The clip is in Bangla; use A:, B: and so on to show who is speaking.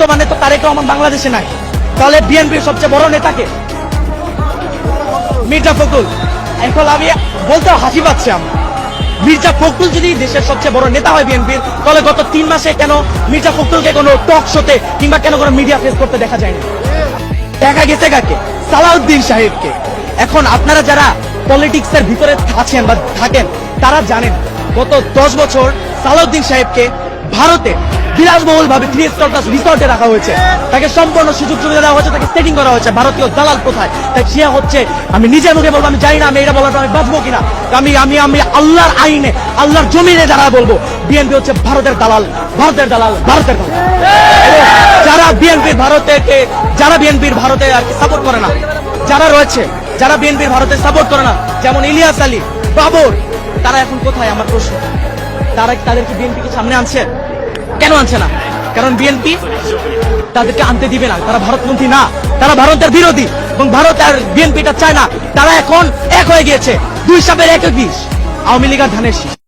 A: বর্তমানে তো তারেক রহমান বাংলাদেশে নাই। তাহলে বিএনপির সবচেয়ে বড় নেতাকে? মির্জা ফখরুল। এখন আমি বলতে হাসি পাচ্ছি আমার। মির্জা ফখরুল যদি দেশের সবচেয়ে বড় নেতা হয় বিএনপির তাহলে গত তিন মাসে কেন মির্জা ফখরুলকে কোনো টক শোতে কিংবা কেন কোনো মিডিয়া ফেস করতে দেখা যায়নি? দেখা গেছে কাকে? সালাউদ্দিন সাহেবকে। এখন আপনারা যারা পলিটিক্স এর ভিতরে আছেন বা থাকেন, তারা জানেন, গত দশ বছর সালাউদ্দিন সাহেবকে ভারতে বিলাসবহুল ভাবে থ্রি স্টার প্লাস রিসর্টে রাখা হয়েছে। তাকে সম্পূর্ণ সুযোগ সুবিধা দেওয়া হয়েছে, তাকে সেটিং করা হয়েছে। ভারতীয় দালাল কোথায়? তাই সে হচ্ছে, আমি নিজের মুখে বলব, আমি জানি না আমি এটা বলার আমি বাঁচবো কিনা। আমি আমি আমি আল্লাহর আইনে, আল্লাহর জমিনে যারা বলব বিএনপি হচ্ছে ভারতের দালাল ভারতের দালাল ভারতের দালাল। যারা বিএনপির ভারতে যারা বিএনপির ভারতে আর কি সাপোর্ট করে না, যারা রয়েছে, যারা বিএনপির ভারতে সাপোর্ট করে না, যেমন ইলিয়াস আলী, বাবর, তারা এখন কোথায়? আমার প্রশ্ন। তারা তাদেরকে বিএনপি কি সামনে আনছে? কেন আনছে না? কারণ বিএনপি তাদেরকে আনতে দিবে না। তারা ভারতপন্থী না। তারা ভারতের বিরোধী এবং ভারত আর বিএনপিটা চায় না। তারা এখন এক হয়ে গিয়েছে। দুই সাপের এক বিষ আওয়ামী লীগ আর ধানের শীষ।